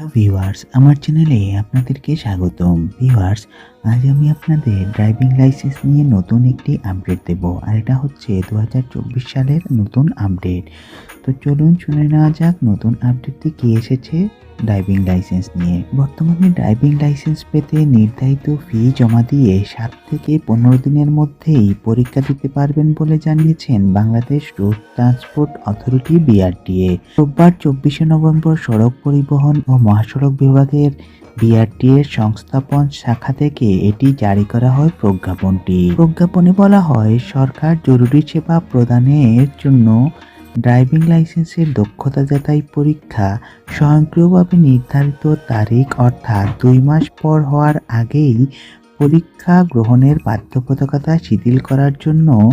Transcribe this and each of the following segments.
Hello viewers, আমার চ্যানেলে আপনাদেরকে স্বাগতম। ভিউয়ার্স, আজ আমি আপনাদের ড্রাইভিং লাইসেন্স নিয়ে নতুন একটি আপডেট দেব, আর এটা হচ্ছে দু হাজার চব্বিশ সালের নতুন আপডেট। তো চলুন শুনে নেওয়া যাক নতুন আপডেটটি কী এসেছে। ড্রাইভিং লাইসেন্স নিয়ে। বর্তমানে ড্রাইভিং লাইসেন্স পেতে নির্ধারিত ফি জমা দিয়ে সাত থেকে পনেরো দিনের মধ্যেই পরীক্ষা দিতে পারবেন বলে জানিয়েছেন Bangladesh road transport authority BRTA. রোববার চব্বিশে নভেম্বর সড়ক পরিবহন ও মহাসড়ক বিভাগের বিআরটিএর সংস্থাপন শাখা থেকে এটি জারি করা হয় প্রজ্ঞাপনটি। প্রজ্ঞাপনে বলা হয়, সরকার জরুরি সেবা প্রদানের জন্য ড্রাইভিং লাইসেন্সের দক্ষতা যাচাই পরীক্ষা স্বয়ংক্রিয়ভাবে নির্ধারিত তারিখ অর্থাৎ দুই মাস পর হওয়ার আগেই পরীক্ষা গ্রহণের বাধ্যবাধকতা শিথিল করার জন্য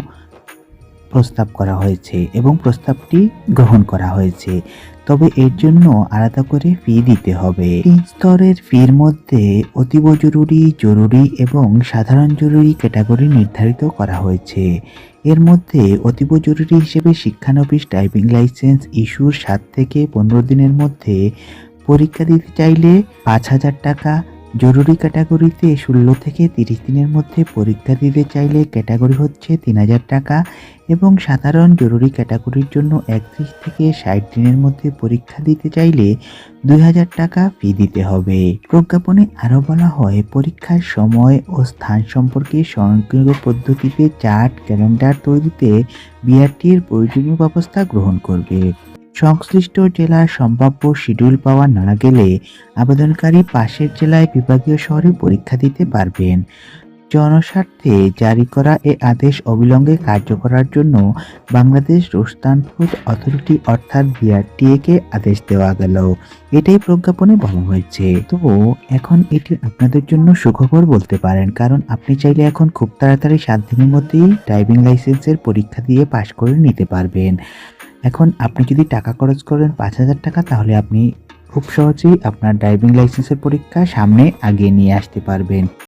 প্রস্তাব করা হয়েছে এবং প্রস্তাবটি গ্রহণ করা হয়েছে। তবে এর জন্য আলাদা করে ফি দিতে হবে। তিন স্তরের ফির মধ্যে অতীব জরুরি জরুরি এবং সাধারণ জরুরি ক্যাটাগরি নির্ধারিত করা হয়েছে। এর মধ্যে অতীব জরুরি হিসেবে শিক্ষানবিশ ড্রাইভিং লাইসেন্স ইস্যুর সাত থেকে পনেরো দিনের মধ্যে পরীক্ষা দিতে চাইলে পাঁচ হাজার টাকা জরুরি ক্যাটাগরিতে ষোলো থেকে তিরিশ দিনের মধ্যে পরীক্ষা দিতে চাইলে ক্যাটাগরি হচ্ছে তিন হাজার টাকা এবং সাধারণ জরুরি ক্যাটাগরির জন্য একত্রিশ থেকে ষাট দিনের মধ্যে পরীক্ষা দিতে চাইলে দুই হাজার টাকা ফি দিতে হবে। প্রজ্ঞাপনে আরও বলা হয়, পরীক্ষার সময় ও স্থান সম্পর্কে স্বয়ংক্রিয় পদ্ধতিতে চার্ট, ক্যালেন্ডার তৈরিতে বিআরটির প্রয়োজনীয় ব্যবস্থা গ্রহণ করবে। সংশ্লিষ্ট জেলার সম্ভাব্য শিডিউল পাওয়া না গেলে আবেদনকারী পাশের জেলায় বিভাগীয় শহরে পরীক্ষা দিতে পারবেন। জনস্বার্থে জারি করা এ আদেশ অবিলম্বে কার্য করার জন্য বাংলাদেশ রোস্তানফুড অথরিটি অর্থাৎ বিআরটিএ কে আদেশ দেওয়া গেল। এটাই প্রজ্ঞাপনে বলা হয়েছে। তো এখন এটি আপনাদের জন্য সুখবর বলতে পারেন, কারণ আপনি চাইলে এখন খুব তাড়াতাড়ি সাত দিনের মধ্যেই ড্রাইভিং লাইসেন্সের পরীক্ষা দিয়ে পাশ করে নিতে পারবেন। এখন আপনি যদি টাকা খরচ করেন পাঁচ হাজার টাকা, তাহলে আপনি খুব সহজেই আপনার ড্রাইভিং লাইসেন্সের পরীক্ষা সামনে আগিয়ে নিয়ে আসতে পারবেন।